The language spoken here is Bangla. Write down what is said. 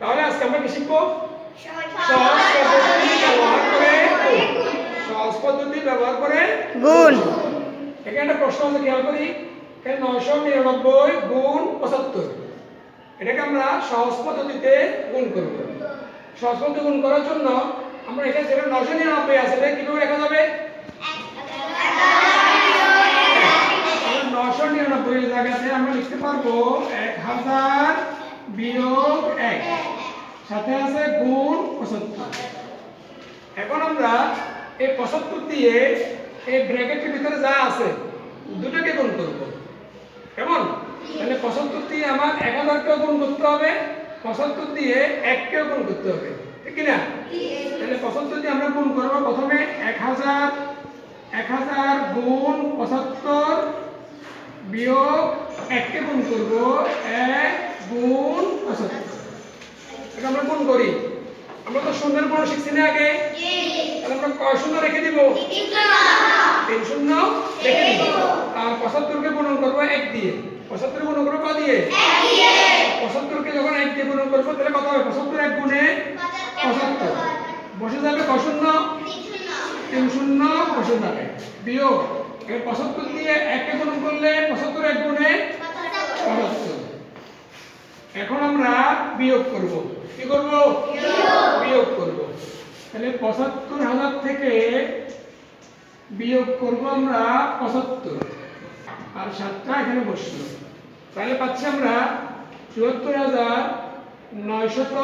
তাহলে আজকে আমরা কি শিখব? সহজ পদ্ধতি ব্যবহার করে গুণ। সহজ পদ্ধতি ব্যবহার করে গুণ এখানে একটা প্রশ্ন আছে খেয়াল করি। এখানে নয়শো নিরানব্বই গুণ পঁচাত্তর। এটাকে আমরা সহজ পদ্ধতিতে গুণ করব। সহজ পদ্ধতি গুণ করার জন্য আমরা এখানে যেটা নয়শো নিরানব্বই আছে এটা কীভাবে লেখা যাবে? নশো নিরানব্বই জায়গাতে আমরা লিখতে পারব এক হাজার সাথে আছে গুণ পঁচাত্তর। এখন আমরা এই পঁচাত্তর দিয়ে এই ব্র্যাকেটের ভিতরে যা আছে, দুটোকে গুণ করব। কেমন? তাহলে পঁচাত্তর দিয়ে আমার এক হাজারকেও গুণ করতে হবে, পঁচাত্তর দিয়ে এককেও গুণ করতে হবে, ঠিক কি না তাহলে পঁচাত্তর দিয়ে আমরা গুণ করব প্রথমে এক হাজার এক হাজার গুণ পঁচাত্তর বিয়োগ এককে গুণ করব, এক গুণ পঁচাত্তর। এটা আমরা গুণ করি। আমরা তো শূন্যের গুণ শিখছি না আগে। তাহলে আমরা কয় শূন্য রেখে দিব? তিন শূন্য রেখে দিব। আর পঁচাত্তরকে গুণন করব এক দিয়ে। পঁচাত্তর গুণন করব ক দিয়ে? পঁচাত্তরকে যখন এক দিয়ে গুণন করব, তাহলে কত হবে? পঁচাত্তর এক গুণে পঁচাত্তর। বসে যাবে ক শূন্য? তিন শূন্য বসে যাবে। বিয়োগ। পঁচাত্তর দিয়ে একে গুণন করলে পঁচাত্তর এক গুণে পঁচাত্তর এখন আমরা বিয়োগ করব। কি করব? বিয়োগ করব। তাহলে পঁচাত্তর হাজার থেকে বিয়োগ করব আমরা পঁচাত্তর। আর সাতটা এখানে বসল। তাহলে পাচ্ছি আমরা চুয়াত্তর হাজার নয়শত